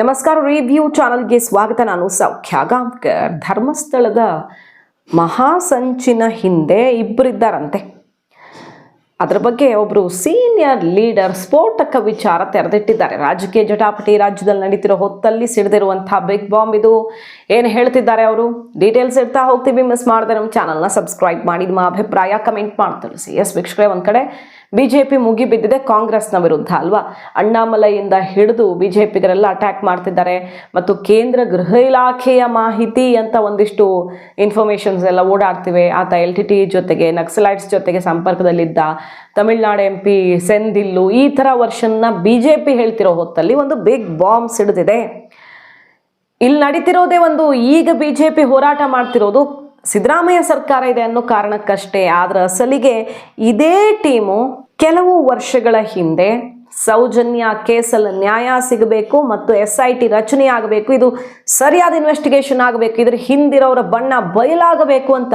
ನಮಸ್ಕಾರ ರಿವ್ಯೂ ಚಾನಲ್ಗೆ ಸ್ವಾಗತ. ನಾನು ಸೌಖ್ಯ ಗಾಂವ್ಕರ್. ಧರ್ಮಸ್ಥಳದ ಮಹಾಸಂಚಿನ ಹಿಂದೆ ಇಬ್ಬರಿದ್ದಾರಂತೆ ಅದರ ಬಗ್ಗೆ ಒಬ್ಬರು ಸೀನಿಯರ್ ಲೀಡರ್ ಸ್ಫೋಟಕ ವಿಚಾರ ತೆರೆದಿಟ್ಟಿದ್ದಾರೆ. ರಾಜಕೀಯ ಜಟಾಪಟಿ ರಾಜ್ಯದಲ್ಲಿ ನಡೀತಿರೋ ಹೊತ್ತಲ್ಲಿ ಸಿಡಿದಿರುವಂಥ ಬಿಗ್ ಬಾಂಬ್ ಇದು. ಏನು ಹೇಳ್ತಿದ್ದಾರೆ ಅವರು? ಡೀಟೇಲ್ಸ್ ಇರ್ತಾ ಹೋಗ್ತೀವಿ. ಮಿಸ್ ಮಾಡಿದ್ರೆ ನಮ್ಮ ಚಾನಲ್ನ ಸಬ್ಸ್ಕ್ರೈಬ್ ಮಾಡಿ. ನಿಮ್ಮ ಅಭಿಪ್ರಾಯ ಕಮೆಂಟ್ ಮಾಡಿ ತಿಳಿಸಿ ಎಸ್ ವೀಕ್ಷಕರೇ, ಒಂದು ಕಡೆ ಬಿಜೆಪಿ ಮುಗಿ ಬಿದ್ದಿದೆ ಕಾಂಗ್ರೆಸ್ನ ವಿರುದ್ಧ ಅಲ್ವಾ? ಅಣ್ಣಾಮಲೈಯಿಂದ ಹಿಡಿದು ಬಿಜೆಪಿಗರೆಲ್ಲ ಅಟ್ಯಾಕ್ ಮಾಡ್ತಿದ್ದಾರೆ. ಮತ್ತು ಕೇಂದ್ರ ಗೃಹ ಇಲಾಖೆಯ ಮಾಹಿತಿ ಅಂತ ಒಂದಿಷ್ಟು ಇನ್ಫಾರ್ಮೇಷನ್ಸ್ ಎಲ್ಲ ಓಡಾಡ್ತಿವೆ. ಆತ ಎಲ್ ಟಿ ಟಿ ಜೊತೆಗೆ, ನಕ್ಸಲೈಟ್ಸ್ ಜೊತೆಗೆ ಸಂಪರ್ಕದಲ್ಲಿದ್ದ ತಮಿಳ್ನಾಡು ಎಂ ಪಿ ಸೆಂದಿಲ್ಲು, ಈ ಥರ ವರ್ಷನ್ನ ಬಿ ಜೆ ಪಿ ಹೇಳ್ತಿರೋ ಹೊತ್ತಲ್ಲಿ ಒಂದು ಬಿಗ್ ಬಾಂಬ್ ಸಿಡಿದಿದೆ ಇಲ್ಲಿ ನಡೀತಿರೋದೇ ಒಂದು ಈಗ ಬಿ ಜೆ ಪಿ ಹೋರಾಟ ಮಾಡ್ತಿರೋದು ಸಿದ್ದರಾಮಯ್ಯ ಸರ್ಕಾರ ಇದೆ ಅನ್ನೋ ಕಾರಣಕ್ಕಷ್ಟೇ, ಆದರೆ ಅಸಲಿಗೆ ಇದೇ ಟೀಮು ಕೆಲವು ವರ್ಷಗಳ ಹಿಂದೆ ಸೌಜನ್ಯ ಕೇಸಲ್ಲಿ ನ್ಯಾಯ ಸಿಗಬೇಕು ಮತ್ತು ಎಸ್ ಐ ಟಿ ರಚನೆ ಆಗಬೇಕು, ಇದು ಸರಿಯಾದ ಇನ್ವೆಸ್ಟಿಗೇಷನ್ ಆಗಬೇಕು, ಇದ್ರ ಹಿಂದಿರೋರ ಬಣ್ಣ ಬಯಲಾಗಬೇಕು ಅಂತ.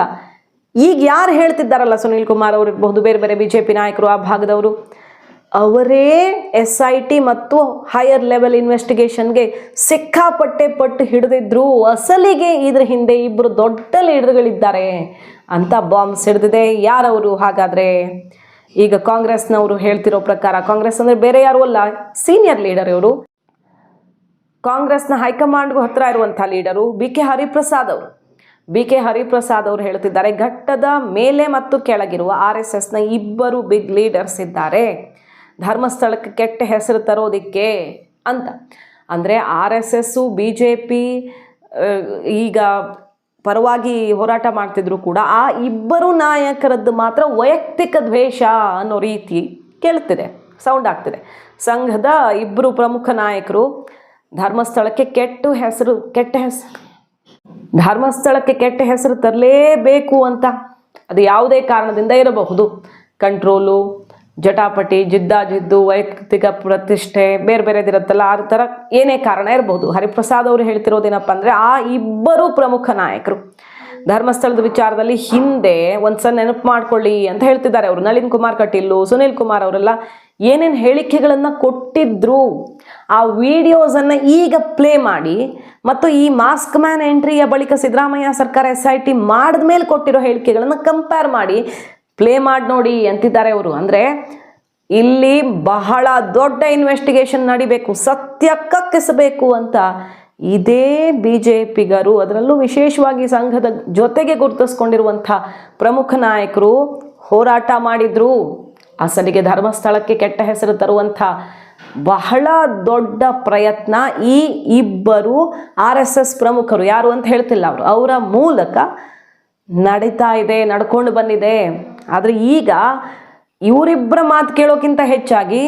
ಈಗ ಯಾರು ಹೇಳ್ತಿದ್ದಾರಲ್ಲ ಸುನೀಲ್ ಕುಮಾರ್ ಅವರು ಇರಬಹುದು ಬೇರೆ ಬೇರೆ ಬಿ ಜೆ ಪಿ ನಾಯಕರು ಆ ಭಾಗದವರು? ಅವರೇ ಎಸ್ ಐ ಟಿ ಮತ್ತು ಹೈಯರ್ ಲೆವೆಲ್ ಇನ್ವೆಸ್ಟಿಗೇಷನ್ಗೆ ಸಿಕ್ಕಾಪಟ್ಟೆ ಪಟ್ಟು ಹಿಡಿದಿದ್ರು. ಅಸಲಿಗೆ ಇದ್ರ ಹಿಂದೆ ಇಬ್ಬರು ದೊಡ್ಡ ಲೀಡರ್ಗಳಿದ್ದಾರೆ ಅಂತ ಬಾಂಬ್ ಸಿಡಿದಿದೆ. ಯಾರವರು ಹಾಗಾದರೆ? ಈಗ ಕಾಂಗ್ರೆಸ್ನವರು ಹೇಳ್ತಿರೋ ಪ್ರಕಾರ, ಕಾಂಗ್ರೆಸ್ ಅಂದರೆ ಬೇರೆ ಯಾರು ಅಲ್ಲ ಸೀನಿಯರ್ ಲೀಡರ್ ಇವರು. ಕಾಂಗ್ರೆಸ್ನ ಹೈಕಮಾಂಡ್ಗೂ ಹತ್ರ ಇರುವಂಥ ಲೀಡರು ಬಿ ಕೆ ಹರಿಪ್ರಸಾದ್ ಅವರು. ಬಿ ಕೆ ಹರಿಪ್ರಸಾದ್ ಅವರು ಹೇಳ್ತಿದ್ದಾರೆ, ಘಟ್ಟದ ಮೇಲೆ ಮತ್ತು ಕೆಳಗಿರುವ ಆರ್ ಎಸ್ ಎಸ್ನ ಇಬ್ಬರು ಬಿಗ್ ಲೀಡರ್ಸ್ ಇದ್ದಾರೆ. ಧರ್ಮಸ್ಥಳಕ್ಕೆ ಕೆಟ್ಟ ಹೆಸರು ತರೋದಕ್ಕೆ ಅಂತ. ಅಂದರೆ R S S, B J P ಈಗ ಪರವಾಗಿ ಹೋರಾಟ ಮಾಡ್ತಿದ್ರು ಕೂಡ ಆ ಇಬ್ಬರು ನಾಯಕರದ್ದು ಮಾತ್ರ ವೈಯಕ್ತಿಕ ದ್ವೇಷ ಅನ್ನೋ ರೀತಿ ಕೇಳ್ತಿದೆ ಸೌಂಡ್ ಆಗ್ತಿದೆ. ಸಂಘದ ಇಬ್ಬರು ಪ್ರಮುಖ ನಾಯಕರು ಧರ್ಮಸ್ಥಳಕ್ಕೆ ಕೆಟ್ಟ ಹೆಸರು ಕೆಟ್ಟ ಹೆಸರು ಧರ್ಮಸ್ಥಳಕ್ಕೆ ಕೆಟ್ಟ ಹೆಸರು ತರಲೇಬೇಕು ಅಂತ ಅದು ಯಾವುದೇ ಕಾರಣದಿಂದ ಇರಬಹುದು. ಕಂಟ್ರೋಲು ಜಟಾಪಟಿ ಜಿದ್ದಾಜಿದ್ದು ವೈಯಕ್ತಿಕ ಪ್ರತಿಷ್ಠೆ, ಬೇರೆ ಬೇರೆದಿರುತ್ತಲ್ಲ ಆ ಥರ ಏನೇ ಕಾರಣ ಇರಬಹುದು ಹರಿಪ್ರಸಾದ್ ಅವರು ಹೇಳ್ತಿರೋದೇನಪ್ಪ ಅಂದರೆ ಆ ಇಬ್ಬರು ಪ್ರಮುಖ ನಾಯಕರು. ಧರ್ಮಸ್ಥಳದ ವಿಚಾರದಲ್ಲಿ ಹಿಂದೆ ಒಂದ್ಸಲ ನೆನಪು ಮಾಡ್ಕೊಳ್ಳಿ ಅಂತ ಹೇಳ್ತಿದ್ದಾರೆ ಅವರು. ನಳಿನ್ ಕುಮಾರ್ ಕಟೀಲು, ಸುನೀಲ್ ಕುಮಾರ್ ಅವರೆಲ್ಲ ಏನೇನು ಹೇಳಿಕೆಗಳನ್ನು ಕೊಟ್ಟಿದ್ರು, ಆ ವಿಡಿಯೋಸನ್ನು ಈಗ ಪ್ಲೇ ಮಾಡಿ ಮತ್ತು ಈ ಮಾಸ್ಕ್ ಮ್ಯಾನ್ ಎಂಟ್ರಿಯ ಬಳಿಕ ಸಿದ್ದರಾಮಯ್ಯ ಸರ್ಕಾರ ಎಸ್ ಐ ಟಿ ಮಾಡಿದ ಮೇಲೆ ಕೊಟ್ಟಿರೋ ಹೇಳಿಕೆಗಳನ್ನು ಕಂಪೇರ್ ಮಾಡಿ ಪ್ಲೇ ಮಾಡಿ ನೋಡಿ ಅಂತಿದ್ದಾರೆ ಅವರು. ಅಂದರೆ ಇಲ್ಲಿ ಬಹಳ ದೊಡ್ಡ ಇನ್ವೆಸ್ಟಿಗೇಷನ್ ನಡಿಬೇಕು ಸತ್ಯ ಕಕ್ಕಿಸಬೇಕು ಅಂತ ಇದೇ ಬಿ ಜೆ ಪಿಗರು ಅದರಲ್ಲೂ ವಿಶೇಷವಾಗಿ ಸಂಘದ ಜೊತೆಗೆ ಗುರುತಿಸ್ಕೊಂಡಿರುವಂಥ ಪ್ರಮುಖ ನಾಯಕರು ಹೋರಾಟ ಮಾಡಿದ್ರು. ಅಸಲಿಗೆ ಧರ್ಮಸ್ಥಳಕ್ಕೆ ಕೆಟ್ಟ ಹೆಸರು ತರುವಂಥ ಬಹಳ ದೊಡ್ಡ ಪ್ರಯತ್ನ ಈ ಇಬ್ಬರು ಆರ್ ಪ್ರಮುಖರು. ಯಾರು ಅಂತ ಹೇಳ್ತಿಲ್ಲ ಅವರು. ಅವರ ಮೂಲಕ ನಡೀತಾ ಇದೆ, ನಡ್ಕೊಂಡು ಬಂದಿದೆ. ಆದರೆ ಈಗ ಇವರಿಬ್ಬರ ಮಾತು ಕೇಳೋಕ್ಕಿಂತ ಹೆಚ್ಚಾಗಿ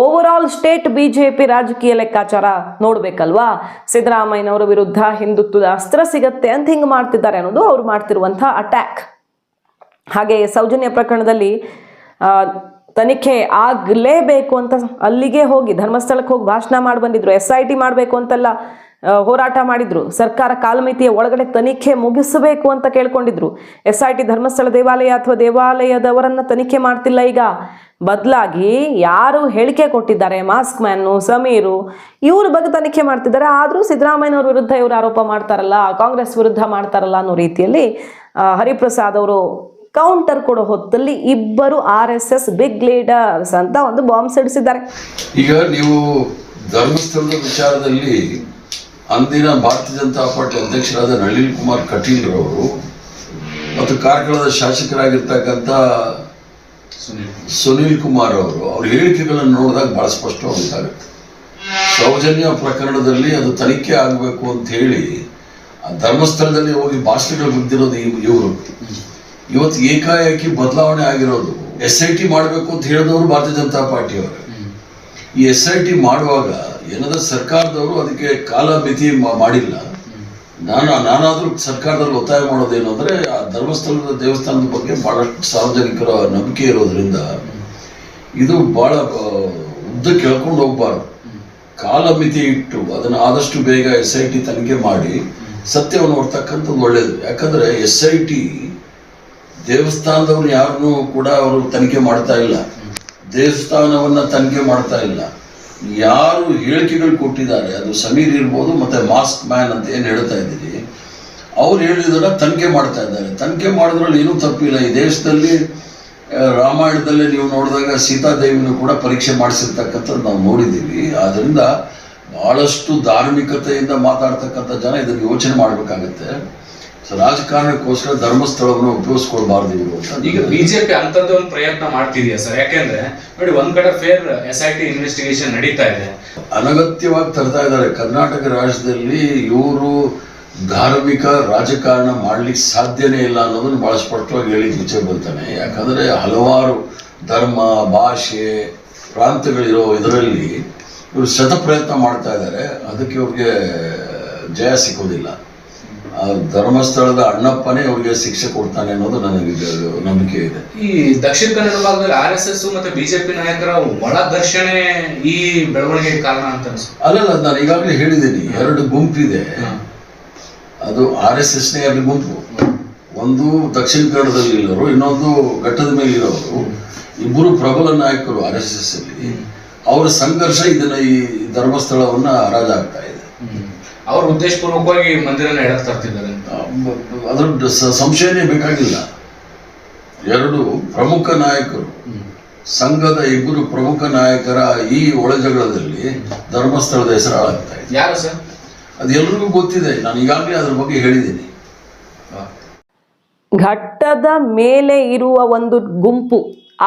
over all state B J P ರಾಜಕೀಯ ಲೆಕ್ಕಾಚಾರ ನೋಡಬೇಕಲ್ವಾ? ಸಿದ್ದರಾಮಯ್ಯನವರ ವಿರುದ್ಧ ಹಿಂದುತ್ವದ ಅಸ್ತ್ರ ಸಿಗತ್ತೆ ಅಂತ ಹಿಂಗೆ ಮಾಡ್ತಿದ್ದಾರೆ ಅನ್ನೋದು ಅವ್ರು ಮಾಡ್ತಿರುವಂಥ ಅಟ್ಯಾಕ್ ಹಾಗೆ ಸೌಜನ್ಯ ಪ್ರಕರಣದಲ್ಲಿ ತನಿಖೆ ಆಗಲೇಬೇಕು ಅಂತ ಅಲ್ಲಿಗೆ ಹೋಗಿ ಧರ್ಮಸ್ಥಳಕ್ಕೆ ಹೋಗಿ ಭಾಷಣ ಮಾಡಿ ಬಂದಿದ್ರು. ಎಸ್ ಐ ಟಿ ಮಾಡಬೇಕು ಅಂತೆಲ್ಲ. ಹೋರಾಟ ಮಾಡಿದ್ರು. ಸರ್ಕಾರ ಕಾಲಮಿತಿಯ ಒಳಗಡೆ ತನಿಖೆ ಮುಗಿಸಬೇಕು ಅಂತ ಕೇಳ್ಕೊಂಡಿದ್ರು. ಎಸ್ ಐ ಟಿ ಧರ್ಮಸ್ಥಳ ದೇವಾಲಯ ಅಥವಾ ದೇವಾಲಯದವರನ್ನ ತನಿಖೆ ಮಾಡ್ತಿಲ್ಲ ಈಗ. ಬದಲಾಗಿ ಯಾರು ಹೇಳಿಕೆ ಕೊಟ್ಟಿದ್ದಾರೆ? ಮಾಸ್ಕ್ ಮ್ಯಾನು, ಸಮೀರು, ಇವ್ರ ಬಗ್ಗೆ ತನಿಖೆ ಮಾಡ್ತಿದ್ದಾರೆ. ಆದರೂ ಸಿದ್ದರಾಮಯ್ಯನವ್ರ ವಿರುದ್ಧ ಇವರು ಆರೋಪ ಮಾಡ್ತಾರಲ್ಲ, ಕಾಂಗ್ರೆಸ್ ವಿರುದ್ಧ ಮಾಡ್ತಾರಲ್ಲ ಅನ್ನೋ ರೀತಿಯಲ್ಲಿ ಹರಿಪ್ರಸಾದ್ ಅವರು ಕೌಂಟರ್ ಕೊಡೋ ಹೊತ್ತಲ್ಲಿ ಇಬ್ಬರು R S S big leaders ಅಂತ ಒಂದು ಬಾಂಬ್ ಸಿಡಿಸಿದ್ದಾರೆ. ಈಗ ನೀವು ಧರ್ಮಸ್ಥಳದ ವಿಚಾರದಲ್ಲಿ ಅಂದಿನ ಭಾರತೀಯ ಜನತಾ ಪಾರ್ಟಿ ಅಧ್ಯಕ್ಷರಾದ ನಳಿನ್ ಕುಮಾರ್ ಕಟೀಲ್ ರವರು ಮತ್ತು ಕಾರ್ಕಳದ ಶಾಸಕರಾಗಿರ್ತಕ್ಕಂಥ ಸುನೀಲ್ ಕುಮಾರ್. ಅವರು ಅವ್ರ ಹೇಳಿಕೆಗಳನ್ನು ನೋಡಿದಾಗ ಬಹಳ ಸ್ಪಷ್ಟ ಗೊತ್ತಾಗುತ್ತೆ ಸೌಜನ್ಯ ಪ್ರಕರಣದಲ್ಲಿ ಅದು ತನಿಖೆ ಆಗಬೇಕು ಅಂತ ಹೇಳಿ ಆ ಧರ್ಮಸ್ಥಳದಲ್ಲಿ ಹೋಗಿ ಭಾಷಣಗಳು ಬಿದ್ದಿರೋದು ಇವರು. ಇವತ್ತು ಏಕಾಏಕಿ ಬದಲಾವಣೆ ಆಗಿರೋದು. ಎಸ್ ಐ ಟಿ ಮಾಡಬೇಕು ಅಂತ ಹೇಳಿದವರು ಭಾರತೀಯ ಜನತಾ ಪಾರ್ಟಿಯವರು. ಈ ಎಸ್ ಐ ಟಿ ಮಾಡುವಾಗ ಏನಾದ್ರು ಸರ್ಕಾರದವರು ಅದಕ್ಕೆ ಕಾಲ ಮಿತಿ ಮಾಡಿಲ್ಲ. ನಾನು ನಾನಾದರೂ ಸರ್ಕಾರದಲ್ಲಿ ಒತ್ತಾಯ ಮಾಡೋದೇನು ಅಂದ್ರೆ ಆ ಧರ್ಮಸ್ಥಳದ ದೇವಸ್ಥಾನದ ಬಗ್ಗೆ ಭಾಳಷ್ಟು ಸಾರ್ವಜನಿಕರ ನಂಬಿಕೆ ಇರೋದ್ರಿಂದ ಇದು ಬಹಳ ಉದ್ದ ಕೇಳ್ಕೊಂಡು ಹೋಗ್ಬಾರ್ದು. ಕಾಲ ಮಿತಿ ಇಟ್ಟು ಅದನ್ನು ಆದಷ್ಟು ಬೇಗ ಎಸ್ ಐ ಟಿ ತನಿಖೆ ಮಾಡಿ ಸತ್ಯವನ್ನು ನೋಡ್ತಕ್ಕಂಥದ್ದು ಒಳ್ಳೆಯದು ಯಾಕಂದ್ರೆ ಎಸ್ ಐ ಟಿ ದೇವಸ್ಥಾನದವ್ರು ಯಾರನ್ನೂ ಕೂಡ ಅವರು ತನಿಖೆ ಮಾಡ್ತಾ ಇಲ್ಲ. ದೇವಸ್ಥಾನವನ್ನ ತನಿಖೆ ಮಾಡ್ತಾ ಇಲ್ಲ. ಯಾರು ಹೇಳಿಕೆಗಳು ಕೊಟ್ಟಿದ್ದಾರೆ, ಅದು ಸಮೀರ್ ಇರ್ಬೋದು ಮತ್ತೆ ಮಾಸ್ಕ್ ಮ್ಯಾನ್ ಅಂತ ಏನು ಹೇಳ್ತಾ ಇದ್ದೀರಿ, ಅವ್ರು ಹೇಳಿದಾರ ತನಿಖೆ ಮಾಡ್ತಾ ಇದ್ದಾರೆ. ತನಿಖೆ ಮಾಡಿದ್ರಲ್ಲಿ ಏನೂ ತಪ್ಪಿಲ್ಲ. ಈ ದೇಶದಲ್ಲಿ ರಾಮಾಯಣದಲ್ಲಿ ನೀವು ನೋಡಿದಾಗ ಸೀತಾದೇವಿನೂ ಕೂಡ ಪರೀಕ್ಷೆ ಮಾಡಿಸಿರ್ತಕ್ಕಂಥದ್ದು ನಾವು ನೋಡಿದ್ದೀವಿ. ಆದ್ದರಿಂದ ಬಹಳಷ್ಟು ಧಾರ್ಮಿಕತೆಯಿಂದ ಮಾತಾಡ್ತಕ್ಕಂಥ ಜನ ಇದನ್ನು ಯೋಚನೆ ಮಾಡಬೇಕಾಗತ್ತೆ. ರಾಜಕಾರಣಕ್ಕೋಸ್ಕರ ಧರ್ಮಸ್ಥಳವನ್ನು ಉಪಯೋಗಿಸ್ಕೊಳ್ಬಾರ್ದು ಇವರು. ಅಂತ ಈಗ ಬಿಜೆಪಿ ಅಂತದ್ದು ಒಂದು ಪ್ರಯತ್ನ ಮಾಡ್ತಿದೆಯಾ ಸರ್? ಯಾಕೆಂದ್ರೆ ನೋಡಿ ಒಂದ್ ಕಡೆ fair S I T investigation ನಡೀತಾ ಇದೆ. ಅನಗತ್ಯವಾಗಿ ತರ್ತಾ ಇದ್ದಾರೆ. ಕರ್ನಾಟಕ ರಾಜ್ಯದಲ್ಲಿ ಇವರು ಧಾರ್ಮಿಕ ರಾಜಕಾರಣ ಮಾಡ್ಲಿಕ್ಕೆ ಸಾಧ್ಯನೇ ಇಲ್ಲ ಅನ್ನೋದನ್ನು ಬಹಳ ಸ್ಪಷ್ಟವಾಗಿ ಹೇಳಿ ವಿಚಾರ ಬರ್ತಾನೆ ಯಾಕಂದ್ರೆ ಹಲವಾರು ಧರ್ಮ ಭಾಷೆ ಪ್ರಾಂತಗಳಿರೋ ಇದರಲ್ಲಿ ಇವರು ಶತಪ್ರಯತ್ನ ಮಾಡ್ತಾ ಇದ್ದಾರೆ. ಅದಕ್ಕೆ ಅವ್ರಿಗೆ ಜಯ ಸಿಕ್ಕೋದಿಲ್ಲ ಆ ಧರ್ಮಸ್ಥಳದ ಅಣ್ಣಪ್ಪನೇ ಅವರಿಗೆ ಶಿಕ್ಷೆ ಕೊಡ್ತಾನೆ ಅನ್ನೋದು ನನಗೆ ನಂಬಿಕೆ ಇದೆ. ಈ ದಕ್ಷಿಣ ಕನ್ನಡ ಭಾಗದಲ್ಲಿ ಆರ್ ಎಸ್ ಎಸ್ ಮತ್ತೆ ಬಿಜೆಪಿ ನಾಯಕರ ಒಳ ಘರ್ಷಣೆ ಈ ಬೆಳವಣಿಗೆ ಕಾರಣ ಅಂತ ಅಲ್ಲಲ್ಲ ನಾನು ಈಗಾಗಲೇ ಹೇಳಿದ್ದೀನಿ ಎರಡು ಗುಂಪಿದೆ. ಅದು ಆರ್ ಎಸ್ ಎಸ್ನೇ ಎರಡು ಗುಂಪು. ಒಂದು ದಕ್ಷಿಣ ಕನ್ನಡದಲ್ಲಿ ಇರೋರು ಇನ್ನೊಂದು ಘಟ್ಟದ ಮೇಲೆ ಇರೋರು. ಇಬ್ಬರು ಪ್ರಬಲ ನಾಯಕರು ಆರ್ ಎಸ್ ಎಸ್ ಅಲ್ಲಿ ಅವರ ಸಂಘರ್ಷ ಇದನ್ನ ಈ ಧರ್ಮಸ್ಥಳವನ್ನ ಹರಾಜಾಗ್ತಾ ಇದೆ. ಅವ್ರ ಉದ್ದೇಶಪೂರ್ವಕವಾಗಿ ಮಂದಿರನ ಎಡಕ್ಕೆ ತರ್ತಿದ್ದಾರೆ ಅದ್ರ ಸಂಶಯನೇ ಬೇಕಾಗಿಲ್ಲ. ಎರಡು ಪ್ರಮುಖ ನಾಯಕರು. ಸಂಘದ ಇಬ್ಬರು ಪ್ರಮುಖ ನಾಯಕರ ಈ ಒಳಜಗಳದಲ್ಲಿ ಧರ್ಮಸ್ಥಳದ ಹೆಸರು ಹಾಳಾಗ್ತಾ ಇದೆ. ಯಾರು ಸರ್? ಅದು ಎಲ್ರಿಗೂ ಗೊತ್ತಿದೆ. ನಾನು ಈಗಾಗಲೇ ಅದ್ರ ಬಗ್ಗೆ ಹೇಳಿದ್ದೀನಿ. ಘಟ್ಟದ ಮೇಲೆ ಇರುವ ಒಂದು ಗುಂಪು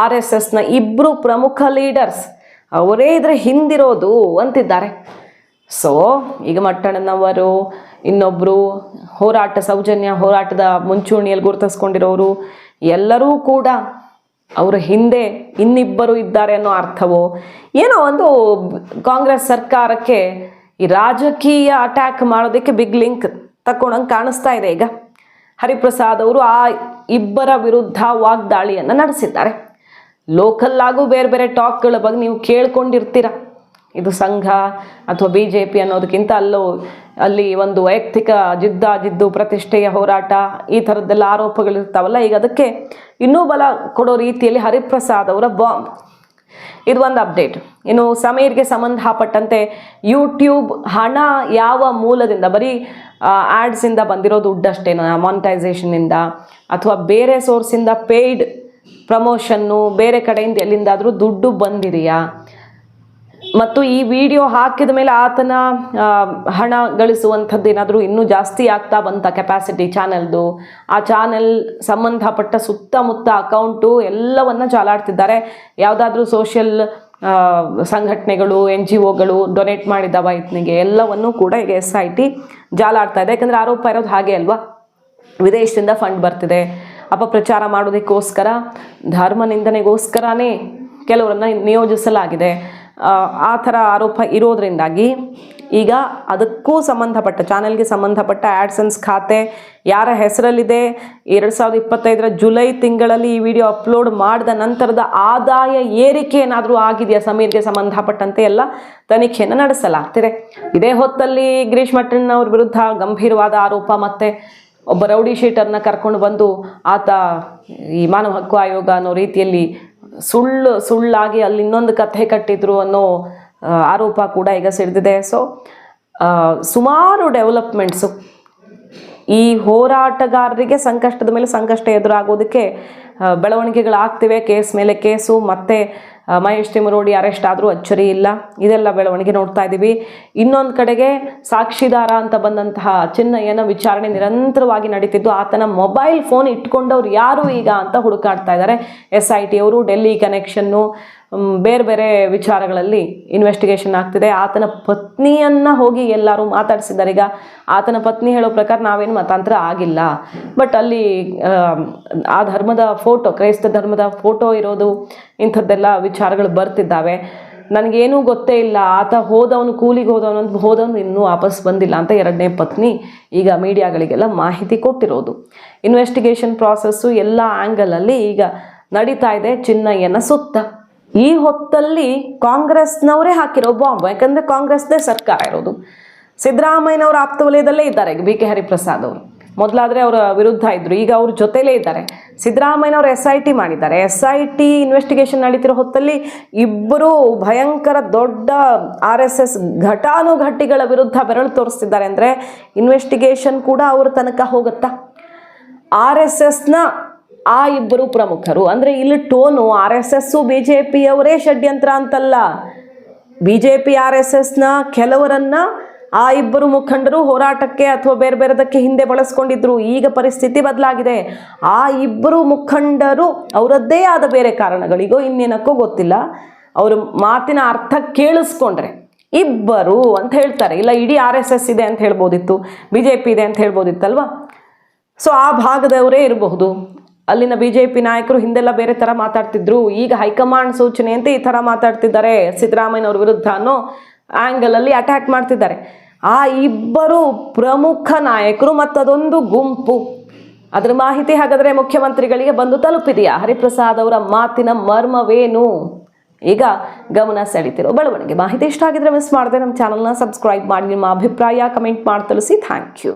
ಆರ್ ಎಸ್ ಎಸ್ನ ಇಬ್ಬರು ಪ್ರಮುಖ ಲೀಡರ್ಸ್ ಅವರೇ ಇದ್ರ ಹಿಂದಿರೋದು ಅಂತಿದ್ದಾರೆ. ಸೊ ಈಗ ಮಟ್ಟಣ್ಣನವರು ಇನ್ನೊಬ್ಬರು ಹೋರಾಟ, ಸೌಜನ್ಯ ಹೋರಾಟದ ಮುಂಚೂಣಿಯಲ್ಲಿ ಗುರುತಿಸ್ಕೊಂಡಿರೋರು, ಎಲ್ಲರೂ ಕೂಡ ಅವರ ಹಿಂದೆ ಇನ್ನಿಬ್ಬರು ಇದ್ದಾರೆ ಅನ್ನೋ ಅರ್ಥವೋ ಏನೋ ಒಂದು ಕಾಂಗ್ರೆಸ್ ಸರ್ಕಾರಕ್ಕೆ ಈ ರಾಜಕೀಯ ಅಟ್ಯಾಕ್ ಮಾಡೋದಕ್ಕೆ ಬಿಗ್ ಲಿಂಕ್ ತಕ್ಕೊಂಡಂಗೆ ಕಾಣಿಸ್ತಾ ಇದೆ ಈಗ. ಹರಿಪ್ರಸಾದ್ ಅವರು ಆ ಇಬ್ಬರ ವಿರುದ್ಧ ವಾಗ್ದಾಳಿಯನ್ನು ನಡೆಸಿದ್ದಾರೆ. ಲೋಕಲ್ಲಾಗೂ ಬೇರೆ ಬೇರೆ ಟಾಕ್ಗಳ ಬಗ್ಗೆ ನೀವು ಕೇಳ್ಕೊಂಡಿರ್ತೀರ. ಇದು ಸಂಘ ಅಥವಾ ಬಿ ಜೆ ಪಿ ಅನ್ನೋದಕ್ಕಿಂತ ಅಲ್ಲೂ ಅಲ್ಲಿ ಒಂದು ವೈಯಕ್ತಿಕ ಜಿದ್ದ ಜಿದ್ದು ಪ್ರತಿಷ್ಠೆಯ ಹೋರಾಟ ಈ ಥರದ್ದೆಲ್ಲ ಆರೋಪಗಳಿರ್ತಾವಲ್ಲ, ಈಗ ಅದಕ್ಕೆ ಇನ್ನೂ ಬಲ ಕೊಡೋ ರೀತಿಯಲ್ಲಿ ಹರಿಪ್ರಸಾದ್ ಅವರ ಬಾಂಬ್. ಇದು ಒಂದು ಅಪ್ಡೇಟ್. ಇನ್ನು ಸಮೀರ್ಗೆ ಸಂಬಂಧಪಟ್ಟಂತೆ ಯೂಟ್ಯೂಬ್ ಹಣ ಯಾವ ಮೂಲದಿಂದ, ಬರೀ ಆ್ಯಡ್ಸಿಂದ ಬಂದಿರೋ ದುಡ್ಡಷ್ಟೇನ ಮಾನಿಟೈಸೇಷನಿಂದ ಅಥವಾ ಬೇರೆ ಸೋರ್ಸಿಂದ ಪೇಯ್ಡ್ ಪ್ರಮೋಷನ್ನು ಬೇರೆ ಕಡೆಯಿಂದ ಎಲ್ಲಿಂದಾದರೂ ದುಡ್ಡು ಬಂದಿದೆಯಾ? ಮತ್ತು ಈ ವಿಡಿಯೋ ಹಾಕಿದ ಮೇಲೆ ಆತನ ಹಣ ಗಳಿಸುವಂಥದ್ದು ಏನಾದರೂ ಇನ್ನೂ ಜಾಸ್ತಿ ಆಗ್ತಾ ಬಂತ ಕೆಪಾಸಿಟಿ ಚಾನೆಲ್ದು. ಆ ಚಾನೆಲ್ ಸಂಬಂಧಪಟ್ಟ ಸುತ್ತಮುತ್ತ ಅಕೌಂಟು ಎಲ್ಲವನ್ನ ಚಾಲಾಡ್ತಿದ್ದಾರೆ. ಯಾವುದಾದ್ರೂ ಸೋಷಿಯಲ್ ಸಂಘಟನೆಗಳು ಎನ್ ಜಿ ಒಗಳು ಡೊನೇಟ್ ಮಾಡಿದ್ದಾವ ಇತ್ನಿಗೆ ಎಲ್ಲವನ್ನೂ ಕೂಡ ಈಗ ಎಸ್ ಐ ಟಿ ಜಾಲಾಡ್ತಾ ಇದೆ. ಯಾಕಂದರೆ ಆರೋಪ ಇರೋದು ಹಾಗೆ ಅಲ್ವಾ? ವಿದೇಶದಿಂದ ಫಂಡ್ ಬರ್ತಿದೆ. ಅಪಪ್ರಚಾರ ಮಾಡೋದಕ್ಕೋಸ್ಕರ ಧರ್ಮ ನಿಂದನೆಗೋಸ್ಕರನೇ ಕೆಲವರನ್ನು ನಿಯೋಜಿಸಲಾಗಿದೆ. ಆ, ಥರ ಆರೋಪ ಇರೋದ್ರಿಂದಾಗಿ ಈಗ ಅದಕ್ಕೂ ಸಂಬಂಧಪಟ್ಟ ಚಾನೆಲ್ಗೆ ಸಂಬಂಧಪಟ್ಟ ಆ್ಯಡ್ಸನ್ಸ್ ಖಾತೆ ಯಾರ ಹೆಸರಲ್ಲಿದೆ? ಎರಡು ಸಾವಿರದ ಇಪ್ಪತ್ತೈದರ ಜುಲೈ ತಿಂಗಳಲ್ಲಿ ಈ ವಿಡಿಯೋ ಅಪ್ಲೋಡ್ ಮಾಡಿದ ನಂತರದ ಆದಾಯ ಏರಿಕೆ ಏನಾದರೂ ಆಗಿದೆಯಾ ಸಮೀರ್ಗೆ ಸಂಬಂಧಪಟ್ಟಂತೆ ಎಲ್ಲ ತನಿಖೆಯನ್ನು ನಡೆಸಲಾಗ್ತಿದೆ. ಇದೇ ಹೊತ್ತಲ್ಲಿ ಗಿರೀಶ್ ಮಟ್ಟಣ್ಣವ್ರ ವಿರುದ್ಧ ಗಂಭೀರವಾದ ಆರೋಪ ಮತ್ತೆ ಒಬ್ಬ ರೌಡಿ ಶೀಟರ್ನ ಕರ್ಕೊಂಡು ಬಂದು ಆತ ಈ ಮಾನವ ಹಕ್ಕು ಆಯೋಗ ಅನ್ನೋ ರೀತಿಯಲ್ಲಿ ಸುಳ್ಳು, ಸುಳ್ಳಾಗಿ ಅಲ್ಲಿ ಇನ್ನೊಂದು ಕಥೆ ಕಟ್ಟಿದ್ರು ಅನ್ನೋ ಆರೋಪ ಕೂಡ ಈಗ ಸಿಡಿದಿದೆ. ಸೊ ಸುಮಾರು ಡೆವಲಪ್ಮೆಂಟ್ಸು ಈ ಹೋರಾಟಗಾರರಿಗೆ ಸಂಕಷ್ಟದ ಮೇಲೆ ಸಂಕಷ್ಟ ಎದುರಾಗೋದಕ್ಕೆ ಬೆಳವಣಿಗೆಗಳಾಗ್ತಿವೆ. ಕೇಸ್ ಮೇಲೆ ಕೇಸು, ಮತ್ತೆ ಮಹೇಶ್ ತಿಮರೋಡಿ ಅರೆಸ್ಟ್ ಆದರೂ ಅಚ್ಚರಿ ಇಲ್ಲ. ಇದೆಲ್ಲ ಬೆಳವಣಿಗೆ ನೋಡ್ತಾ ಇದ್ದೀವಿ ಇನ್ನೊಂದು ಕಡೆಗೆ ಸಾಕ್ಷಿದಾರ ಅಂತ ಬಂದಂತಹ ಚಿನ್ನಯ್ಯನ ವಿಚಾರಣೆ ನಿರಂತರವಾಗಿ ನಡೀತಿದ್ದು. ಆತನ ಮೊಬೈಲ್ ಫೋನ್ ಇಟ್ಕೊಂಡವ್ರು ಯಾರು ಈಗ ಅಂತ ಹುಡುಕಾಡ್ತಾ ಇದ್ದಾರೆ ಎಸ್ ಐ ಟಿ ಅವರು ಡೆಲ್ಲಿ ಕನೆಕ್ಷನ್ನು ಬೇರೆ ಬೇರೆ ವಿಚಾರಗಳಲ್ಲಿ ಇನ್ವೆಸ್ಟಿಗೇಷನ್ ಆಗ್ತಿದೆ. ಆತನ ಪತ್ನಿಯನ್ನ ಹೋಗಿ ಎಲ್ಲರೂ ಮಾತಾಡಿಸಿದ್ದಾರೆ. ಈಗ ಆತನ ಪತ್ನಿ ಹೇಳೋ ಪ್ರಕಾರ ನಾವೇನು ಮತಾಂತರ ಆಗಿಲ್ಲ. ಬಟ್ ಅಲ್ಲಿ ಆ, ಧರ್ಮದ ಫೋಟೋ ಕ್ರೈಸ್ತ ಧರ್ಮದ ಫೋಟೋ ಇರೋದು ಇಂಥದ್ದೆಲ್ಲ ವಿಚಾರಗಳು ಬರ್ತಿದ್ದಾವೆ. ನನಗೇನೂ ಗೊತ್ತೇ ಇಲ್ಲ. ಆತ ಹೋದವನು ಕೂಲಿಗೆ ಹೋದವನು ಅಂತ ಹೋದವನು ಇನ್ನೂ ವಾಪಸ್ ಬಂದಿಲ್ಲ ಅಂತ ಎರಡನೇ ಪತ್ನಿ ಈಗ ಮೀಡಿಯಾಗಳಿಗೆಲ್ಲ ಮಾಹಿತಿ ಕೊಟ್ಟಿರೋದು. ಇನ್ವೆಸ್ಟಿಗೇಷನ್ ಪ್ರಾಸೆಸ್ಸು ಎಲ್ಲ ಆ್ಯಂಗಲಲ್ಲಿ ಈಗ ನಡೀತಾ ಇದೆ ಚಿನ್ನಯ್ಯನ ಸುತ್ತ. ಈ ಹೊತ್ತಲ್ಲಿ ಕಾಂಗ್ರೆಸ್ನವರೇ ಹಾಕಿರೋ ಬಾಂಬ್ ಯಾಕಂದ್ರೆ ಕಾಂಗ್ರೆಸ್ದೇ ಸರ್ಕಾರ ಇರೋದು. ಸಿದ್ದರಾಮಯ್ಯನವರ ಆಪ್ತ ವಲಯದಲ್ಲೇ ಇದ್ದಾರೆ ಬಿ ಕೆ ಹರಿಪ್ರಸಾದ್ ಅವರು. ಮೊದಲಾದರೆ ಅವರ ವಿರುದ್ಧ ಇದ್ದರು ಈಗ ಅವ್ರ ಜೊತೆಲೇ ಇದ್ದಾರೆ. ಸಿದ್ದರಾಮಯ್ಯನವರು ಎಸ್ ಐ ಟಿ ಮಾಡಿದ್ದಾರೆ. ಎಸ್ ಐ ಟಿ ಇನ್ವೆಸ್ಟಿಗೇಷನ್ ನಡೀತಿರೋ ಹೊತ್ತಲ್ಲಿ ಇಬ್ಬರು ಭಯಂಕರ ದೊಡ್ಡ ಆರ್ ಎಸ್ ಎಸ್ ಘಟಾನುಘಟಿಗಳ ವಿರುದ್ಧ ಬೆರಳು ತೋರಿಸ್ತಿದ್ದಾರೆ. ಅಂದರೆ ಇನ್ವೆಸ್ಟಿಗೇಷನ್ ಕೂಡ ಅವ್ರ ತನಕ ಹೋಗುತ್ತಾ? ಆರ್ ಎಸ್ ಎಸ್ನ ಆ ಇಬ್ಬರು ಪ್ರಮುಖರು. ಅಂದರೆ ಇಲ್ಲಿ tone R S S, B J ಪಿಯವರೇ ಷಡ್ಯಂತ್ರ ಅಂತಲ್ಲ. B J P, R S ಎಸ್ನ ಕೆಲವರನ್ನ ಆ ಇಬ್ಬರು ಮುಖಂಡರು ಹೋರಾಟಕ್ಕೆ ಅಥವಾ ಬೇರೆ ಬೇರೆದಕ್ಕೆ ಹಿಂದೆ ಬಳಸ್ಕೊಂಡಿದ್ರು. ಈಗ ಪರಿಸ್ಥಿತಿ ಬದಲಾಗಿದೆ. ಆ ಇಬ್ಬರು ಮುಖಂಡರು ಅವರದ್ದೇ ಆದ ಬೇರೆ ಕಾರಣಗಳಿಗೋ ಇನ್ನೇನಕ್ಕೋ ಗೊತ್ತಿಲ್ಲ. ಅವರ ಮಾತಿನ ಅರ್ಥ ಕೇಳಿಸ್ಕೊಂಡ್ರೆ ಇಬ್ಬರು ಅಂತ ಹೇಳ್ತಾರೆ. ಇಲ್ಲ, ಇಡೀ ಆರ್ ಎಸ್ ಎಸ್ ಇದೆ ಅಂತ ಹೇಳ್ಬೋದಿತ್ತು. ಬಿ ಜೆ ಪಿ ಇದೆ ಅಂತ ಹೇಳ್ಬೋದಿತ್ತಲ್ವಾ? ಸೊ, ಆ ಭಾಗದವರೇ ಇರಬಹುದು. ಅಲ್ಲಿನ ಬಿಜೆಪಿ ನಾಯಕರು ಹಿಂದೆಲ್ಲ ಬೇರೆ ತರ ಮಾತಾಡ್ತಿದ್ರು. ಈಗ ಹೈಕಮಾಂಡ್ ಸೂಚನೆಯಂತೆ ಈ ತರ ಮಾತಾಡ್ತಿದ್ದಾರೆ ಸಿದ್ದರಾಮಯ್ಯನವ್ರ ವಿರುದ್ಧ ಅನ್ನೋ ಅಲ್ಲಿ ಅಟ್ಯಾಕ್ ಮಾಡ್ತಿದ್ದಾರೆ. ಆ ಇಬ್ಬರು ಪ್ರಮುಖ ನಾಯಕರು ಮತ್ತದೊಂದು ಗುಂಪು. ಅದರ ಮಾಹಿತಿ ಹಾಗಾದ್ರೆ ಮುಖ್ಯಮಂತ್ರಿಗಳಿಗೆ ಬಂದು ತಲುಪಿದೆಯಾ? ಹರಿಪ್ರಸಾದ್ ಅವರ ಮಾತಿನ ಮರ್ಮವೇನು? ಈಗ ಗಮನ ಸೆಳೀತಿರೋ ಬೆಳವಣಿಗೆ. ಮಾಹಿತಿ ಇಷ್ಟ ಆಗಿದ್ರೆ ಮಿಸ್ ಮಾಡದೆ, ನಮ್ಮ ಚಾನಲ್ನ ಸಬ್ಸ್ಕ್ರೈಬ್ ಮಾಡಿ, ನಿಮ್ಮ ಅಭಿಪ್ರಾಯ ಕಮೆಂಟ್ ಮಾಡಿ ತಲುಸಿ ಥ್ಯಾಂಕ್ ಯು